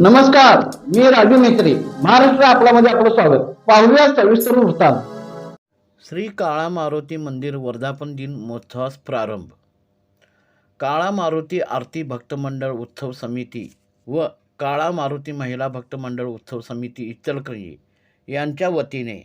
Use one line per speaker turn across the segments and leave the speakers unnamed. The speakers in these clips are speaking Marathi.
नमस्कार मी राजू मेत्री महाराष्ट्र आपल्यामध्ये आपलं स्वागत. पाहूया सविस्तर वृत्तांत.
श्री काळा मारुती मंदिर वर्धापन दिन महोत्सवास प्रारंभ. काळा मारुती आरती भक्त मंडळ उत्सव समिती व काळा मारुती महिला भक्त मंडळ उत्सव समिती इचलकरंजी यांच्या वतीने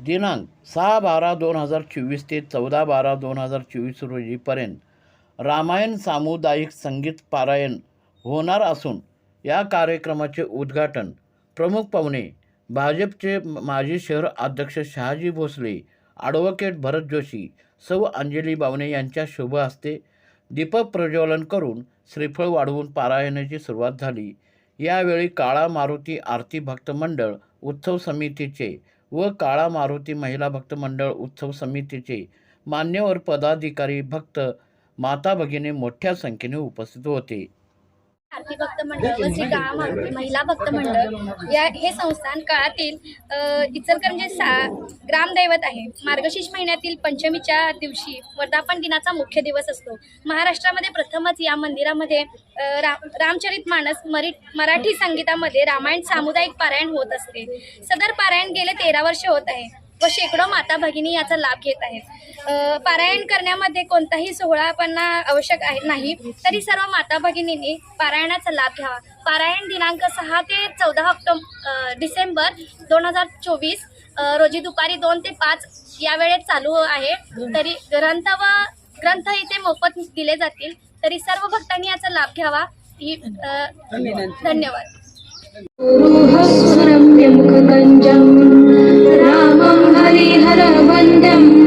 दिनांक सहा बारा दोन हजार चोवीस ते चौदा बारा दोन हजार चोवीस रोजीपर्यंत रामायण सामुदायिक संगीत पारायण होणार असून या कार्यक्रमाचे उद्घाटन प्रमुख पाहुणे भाजपचे माजी शहर अध्यक्ष शहाजी भोसले ॲडव्होकेट भरत जोशी सौ अंजली बावणे यांच्या शुभ हस्ते दीपक प्रज्वलन करून श्रीफळ वाढवून पारायणाची सुरुवात झाली. यावेळी काळा मारुती आरती भक्त मंडळ उत्सव समितीचे व काळा मारुती महिला भक्त मंडळ उत्सव समितीचे मान्यवर पदाधिकारी भक्त माता भगिनी मोठ्या संख्येने उपस्थित होते.
आरती भक्त मंडळ व श्री काळा महिला भक्त मंडळ या हे संस्थान काळातील इचलकरंजी सा ग्रामदैवत आहे. मार्गशीर्ष महिन्यातील पंचमीच्या दिवशी वर्धापन दिनाचा मुख्य दिवस असतो. महाराष्ट्रामध्ये प्रथमच या मंदिरामध्ये रा रामचरित मानस मरी मराठी संगीतामध्ये रामायण सामुदायिक पारायण होत असते. सदर पारायण गेले तेरा वर्ष होत आहे. व शेकडो माता भगिनी याचा लाभ घेत आहेत. पारायण करण्यामध्ये कोणताही सोहळापणा आवश्यक आहे नाही तरी सर्व माता भगिनींनी पारायणाचा लाभ घ्यावा. पारायण दिनांक सहा ते चौदा ऑक्टोबर डिसेंबर दोन हजार चोवीस रोजी दुपारी दोन ते पाच या वेळेत चालू आहे. तरी ग्रंथ व ग्रंथ इथे मोफत दिले जातील. तरी सर्व भक्तांनी याचा लाभ घ्यावा. ही धन्यवाद.
Amen.